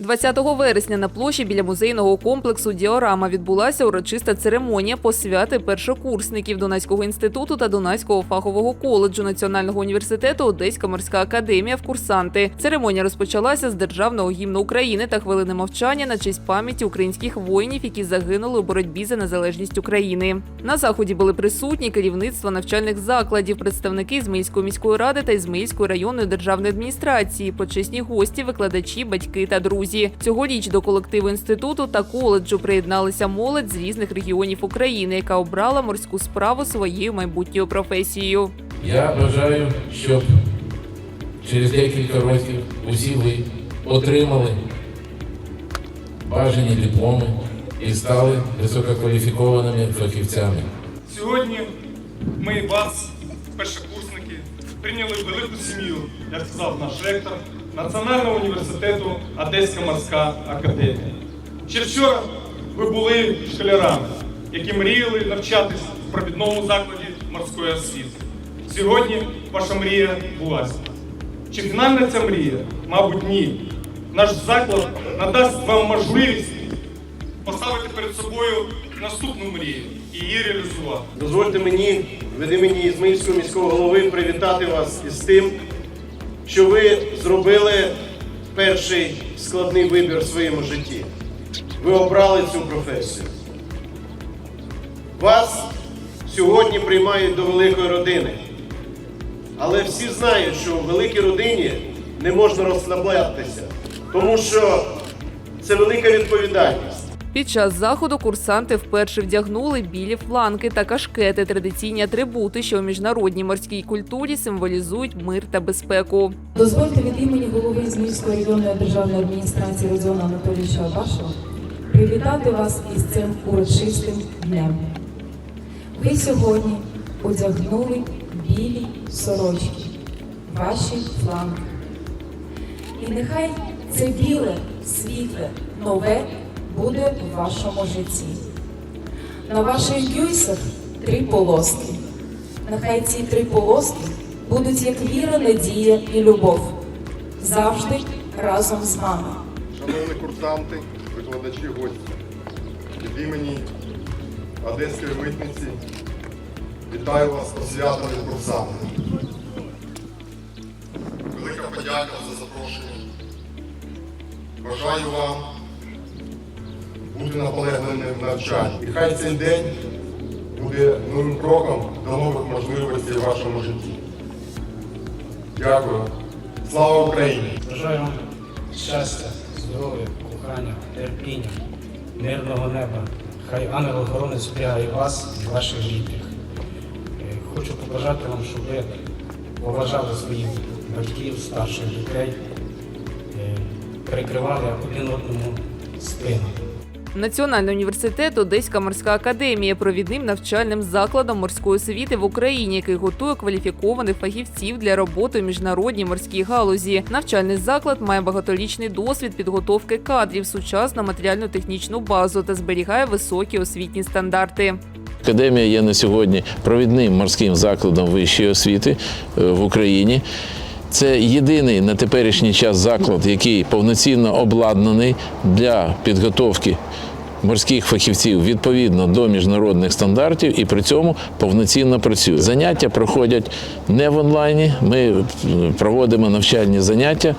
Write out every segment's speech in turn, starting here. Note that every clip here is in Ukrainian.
20 вересня на площі біля музейного комплексу Діорама відбулася урочиста церемонія посвяти першокурсників Дунайського інституту та Дунайського фахового коледжу Національного університету Одеська морська академія в курсанти. Церемонія розпочалася з державного гімну України та хвилини мовчання на честь пам'яті українських воїнів, які загинули у боротьбі за незалежність України. На заході були присутні керівництво навчальних закладів, представники Ізмаїльської міської ради та Ізмаїльської районної державної адміністрації, почесні гості, викладачі, батьки та друзі. Цьогоріч до колективу інституту та коледжу приєдналися молодь з різних регіонів України, яка обрала морську справу своєю майбутньою професією. Я бажаю, щоб через декілька років усі ви отримали бажані дипломи і стали висококваліфікованими фахівцями. Сьогодні ми вас, першокурсники, прийняли в велику сім'ю, як сказав наш ректор Національного університету Одеська морська академія. Ще вчора ви були школярами, які мріяли навчатись в провідному закладі морської освіти. Сьогодні ваша мрія збулася. Чи фінальна ця мрія? Мабуть, ні. Наш заклад надасть вам можливість поставити перед собою наступну мрію і її реалізувати. Дозвольте мені від імені Ізмаїльського міського голови привітати вас із тим, що ви зробили перший складний вибір в своєму житті. Ви обрали цю професію. Вас сьогодні приймають до великої родини. Але всі знають, що в великій родині не можна розслаблятися, тому що це велика відповідальність. Під час заходу курсанти вперше вдягнули білі фланки та кашкети традиційні атрибути, що у міжнародній морській культурі символізують мир та безпеку. Дозвольте від імені голови Ізмаїльської районної державної адміністрації Родіона Анатолійовича Абашева привітати вас із цим урочистим днем. Ви сьогодні одягнули білі сорочки, ваші фланги. І нехай це біле, світле, нове буде в вашому житті. На ваших гюйсах три полоски. Нехай ці три полоски будуть як віра, надія і любов. Завжди разом з вами. Шановні курсанти, викладачі гості, від імені Одеської митниці вітаю вас з святами курсанти. Велика подяка за запрошення. Бажаю вам бути наполегливими в навчанні. І хай цей день буде новим кроком до нових можливостей в вашому житті. Дякую. Слава Україні! Бажаю вам щастя, здоров'я, кохання, терпіння, мирного неба. Хай ангел-охоронець спрягає вас і ваших рідних. Е, Хочу побажати вам, щоб ви поважали своїх батьків, старших дітей, е, перекривали один одному спину. Національний університет Одеська морська академія провідним навчальним закладом морської освіти в Україні, який готує кваліфікованих фахівців для роботи у міжнародній морській галузі. Навчальний заклад має багаторічний досвід підготовки кадрів, сучасну матеріально-технічну базу та зберігає високі освітні стандарти. Академія є на сьогодні провідним морським закладом вищої освіти е, в Україні. Це єдиний на теперішній час заклад, який повноцінно обладнаний для підготовки морських фахівців відповідно до міжнародних стандартів і при цьому повноцінно працює. Заняття проходять не в онлайні. Ми е, проводимо навчальні заняття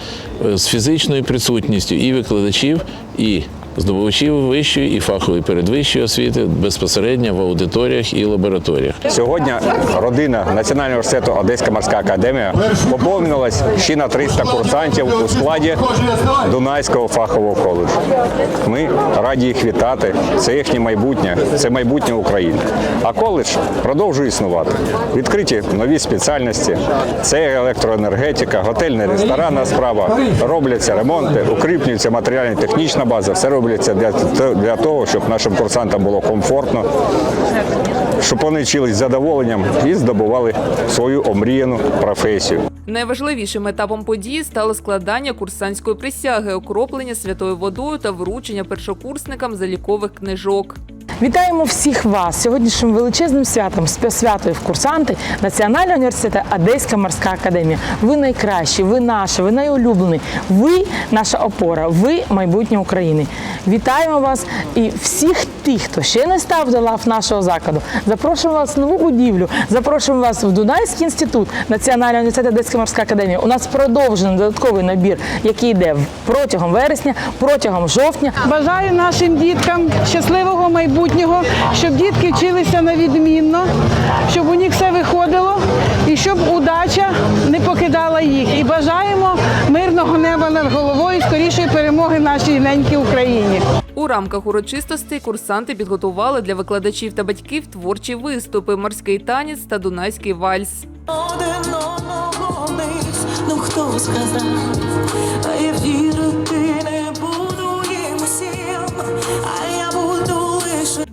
е, з фізичною присутністю і викладачів, і здобувачів вищої і фахової передвищої освіти безпосередньо в аудиторіях і лабораторіях. Сьогодні родина Національного університету Одеська морська академія поповнилась ще на 300 курсантів у складі Дунайського фахового коледжу. Ми раді їх вітати. Це їхнє майбутнє, це майбутнє України. А коледж продовжує існувати. Відкриті нові спеціальності. Це електроенергетика, готельна ресторанна справа. Робляться ремонти, укріплюється матеріально-технічна база. Все робляться для, для того, щоб нашим курсантам було комфортно, щоб вони вчились з задоволенням і здобували свою омріяну професію. Найважливішим етапом події стало складання курсантської присяги, окроплення святою водою та вручення першокурсникам залікових книжок. Вітаємо всіх вас сьогоднішнім величезним святом з святою в курсанти Національного університету Одеська морська академія. Ви найкращі, ви наші, ви найулюблені. Ви наша опора, ви майбутнє України. Вітаємо вас і всіх тих, хто ще не став до лав нашого закладу. Запрошуємо вас в нову будівлю. Запрошуємо вас в Дунайський інститут Національного університету Одеська морська академія. У нас продовжений додатковий набір, який йде протягом вересня, протягом жовтня. Бажаю нашим діткам щасливого майбутнього, щоб дітки вчилися на відмінно, щоб у них все виходило і щоб удача не покидала їх. І бажаємо мирного неба над головою, скорішої перемоги нашій ненькій Україні. У рамках урочистостей курсанти підготували для викладачів та батьків творчі виступи, морський танець та дунайський вальс. Один одного вниз, ну хто сказав, а я вірити не буду їм усім,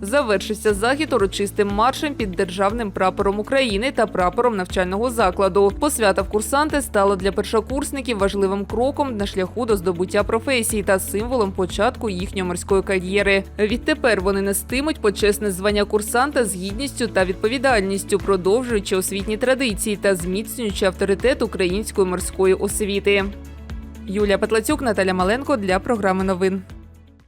Завершився захід урочистим маршем під державним прапором України та прапором навчального закладу. Посвята в курсанти стала для першокурсників важливим кроком на шляху до здобуття професії та символом початку їхньої морської кар'єри. Відтепер вони нестимуть почесне звання курсанта з гідністю та відповідальністю, продовжуючи освітні традиції та зміцнюючи авторитет української морської освіти. Юлія Петлацюк, Наталя Маленко для програми новин.